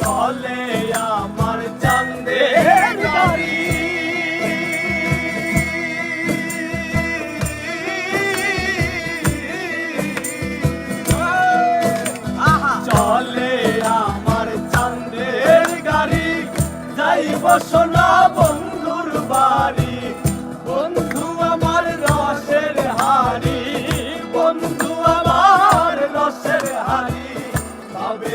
চলে আমার চান্দের গাড়ি। চলে আমার চান্দের গাড়ি। যাই বসনা বন্ধুর বাড়ি। বন্ধু আমার রসের বন্ধু আমার রসের হাড়ি। তবে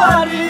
Maria.